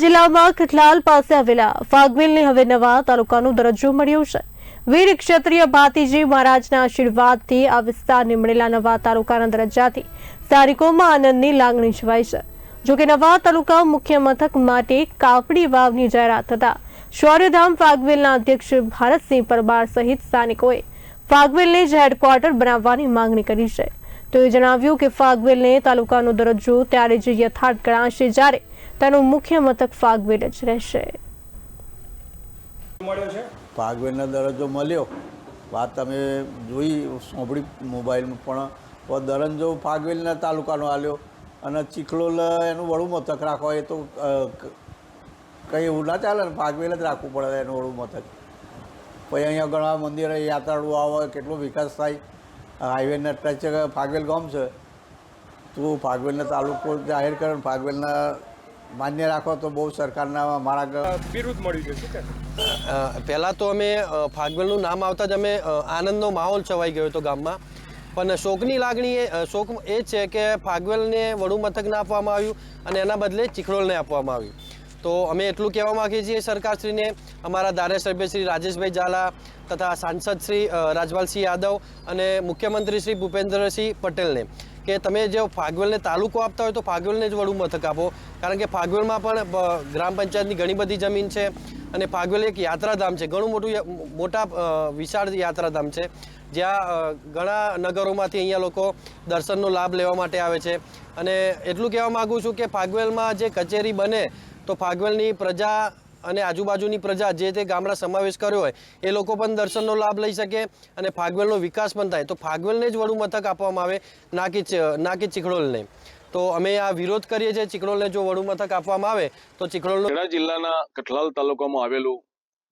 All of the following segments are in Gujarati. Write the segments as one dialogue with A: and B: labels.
A: જિલ્લામાં કઠલાલ પાસે આવેલા ફાગવેલને હવે નવા તાલુકાનો દરજ્જો મળ્યો છે. વીર ક્ષત્રિય ભાતીજી મહારાજના આશીર્વાદથી આ વિસ્તારને મળેલા નવા તાલુકાના દરજ્જાથી સ્થાનિકોમાં આનંદની લાગણી છવાઈ છે. જોકે નવા તાલુકા મુખ્ય મથક માટે કાપડી વાવની જાહેરાત થતા શૌર્યધામ ફાગવેલના અધ્યક્ષ ભારતસિંહ પરમાર સહિત સ્થાનિકોએ ફાગવેલને જ હેડક્વાર્ટર બનાવવાની માંગણી કરી છે. તેઓએ જણાવ્યું કે ફાગવેલને તાલુકાનો દરજ્જો ત્યારે જ યથાર્થ ગણાશે જ્યારે તેનું મુખ્ય મથક ફાગવેલ જ રહેશે.
B: મળ્યો છે?
C: ભાગવેલનો દરજ્જો મળ્યો. વાત તમે જોઈ સાંભળી મોબાઈલમાં પણ. દરજ્જો ભાગવેલના તાલુકાનો આલ્યો. અને ચીખલોલ એનું વડું મથક રાખો એ તો કંઈ એવું ના ચાલે ને ભાગવેલ જ રાખવું પડે એનું વડું મથક. પછી અહીંયા ઘણા મંદિરે યાત્રાળુ આવે કેટલો વિકાસ થાય. હાઈવેના ટચ ફાગવેલ ગામ છે. તો ફાગવેલના તાલુકો જાહેર કરે ને ફાગવેલના માન્ય રાખો તો બહુ સરકારના મારા
B: બિરુદ મળ્યું છે
D: પહેલાં તો અમે ફાગવેલનું નામ આવતા જ અમે આનંદનો માહોલ છવાઈ ગયો હતો ગામમાં. પણ શોકની લાગણી એ શોક એ છે કે ફાગવેલને વડુ મથકને આપવામાં આવ્યું અને એના બદલે ચીખડોલને આપવામાં આવ્યું. તો અમે એટલું કહેવા માગીએ છીએ સરકારશ્રીને અમારા ધારાસભ્ય શ્રી રાજેશભાઈ ઝાલા તથા સાંસદ શ્રી રાજપાલસિંહ યાદવ અને મુખ્યમંત્રી શ્રી ભૂપેન્દ્રસિંહ પટેલને. કે તમે જે ફાગવેલને તાલુકો આપતા હોય તો ફાગવેલને જ વડું મથક આપો. કારણ કે ફાગવેલમાં પણ ગ્રામ પંચાયતની ઘણી બધી જમીન છે અને ફાગવેલ એક યાત્રાધામ છે. ઘણું મોટું મોટા વિશાળ યાત્રાધામ છે. જ્યાં ઘણા નગરોમાંથી અહીંયા લોકો દર્શનનો લાભ લેવા માટે આવે છે. અને એટલું કહેવા માગું છું કે ફાગવેલમાં જે કચેરી બને, તો ફાગવેલની પ્રજા અને આજુબાજુની પ્રજા જે તે ગામડા સમાવેશ કર્યો હોય, એ લોકો પણ દર્શનનો લાભ લઈ શકે અને ફાગવેલનો વિકાસ પણ થાય. તો ફાગવેલને જ વડું મથક આપવામાં આવે, ના કે ના કે ચીખડોલને. તો અમે આ વિરોધ કરીએ છીએ, ચીખડોલને જો વડું મથક આપવામાં આવે, તો ચીખડોલનો
E: ખેડા જિલ્લાના કઠલાલ તાલુકામાં આવેલું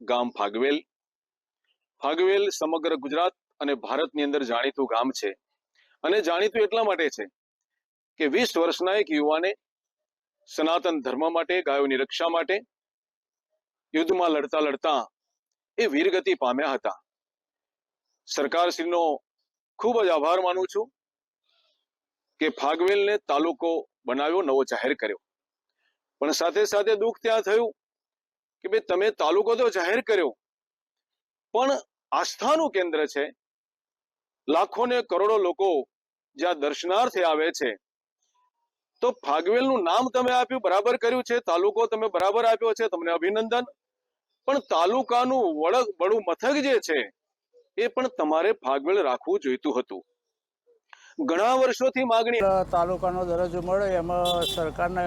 E: ગામ ફાગવેલ. ફાગવેલ સમગ્ર ગુજરાત અને ભારતની અંદર જાણીતું ગામ છે. અને જાણીતું એટલા માટે છે કે વીસ વર્ષના એક યુવાને સનાતન ધર્મ માટે, ગાયોની રક્ષા માટે યુદ્ધમાં લડતા લડતા એ વીરગતિ પામ્યા હતા. સરકારશ્રીનો ખૂબ જ આભાર માનું છું કે ફાગવેલને તાલુકો બનાવ્યો, નવો જાહેર કર્યો. પણ સાથે સાથે દુઃખ ત્યાં થયું કે ભાઈ તમે તાલુકો તો જાહેર કર્યો, પણ આસ્થાનું કેન્દ્ર છે. લાખો ને કરોડો લોકો જ્યાં દર્શનાર્થે આવે છે, તો ફાગવેલનું નામ તમે આપ્યું, બરાબર કર્યું છે. તાલુકો તમે બરાબર આપ્યો છે. તમને અભિનંદન. પણ તાલુકાનું વડ બડું મથક જે છે, એ પણ તમારે ફાગવેલ રાખવું જોઈતું હતું. ઘણા વર્ષોથી માગણી
F: તાલુકાનો દરજ્જો મળે, એમાં સરકારને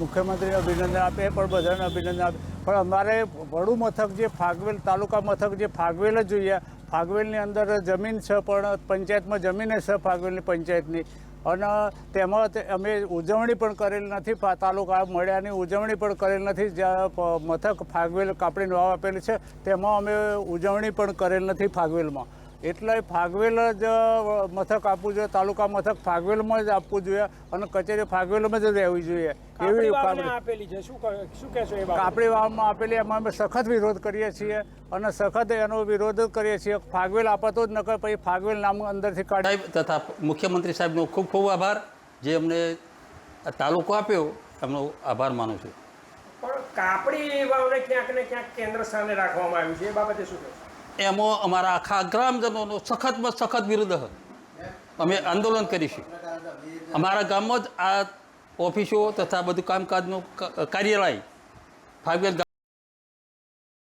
F: મુખ્યમંત્રીને અભિનંદન આપે પણ બધાને અભિનંદન આપે. પણ અમારે વડુ મથક જે ફાગવેલ તાલુકા મથક જે ફાગવેલ જ જોઈએ ફાગવેલની અંદર જમીન છે પણ પંચાયતમાં જમીન છે ફાગવેલની પંચાયતની. અને તેમાં અમે ઉજવણી પણ કરેલ નથી. તાલુકા મળ્યાની ઉજવણી પણ કરેલ નથી. જ્યાં મથક ફાગવેલ કાપડીનું વાવ આપેલી છે, તેમાં અમે ઉજવણી પણ કરેલ નથી ફાગવેલમાં. એટલે ફાગવેલ જ મથક આપવું જોઈએ તાલુકા મથક ફાગવેલમાં જ આપવું જોઈએ અને કચેરી ફાગવેલમાં જ રહેવી જોઈએ. એવી કાપડી
B: આપેલી છે. શું શું કહેશો એ બાબતે?
F: વાવમાં આપેલી એમાં અમે સખત વિરોધ કરીએ છીએ અને સખત એનો વિરોધ જ કરીએ છીએ. ફાગવેલ આપતો જ નકર પછી ફાગવેલ નામ અંદરથી કાઢી
G: તથા મુખ્યમંત્રી સાહેબનો ખૂબ ખૂબ આભાર. જે અમને આ તાલુકો આપ્યો એમનો આભાર માનું છું.
B: પણ કાપડી વાવને ક્યાંક ને ક્યાંક કેન્દ્ર સ્થાને રાખવામાં આવ્યું છે. એ બાબતે શું કહેશો?
G: એમાં અમારા આખા ગ્રામજનોનો સખતમાં સખત વિરુદ્ધ. અમે આંદોલન કરીશું અમારા ગામમાં જ આ ઓફિસો તથા બધું કામકાજનું કાર્યાલય ફાગવેલ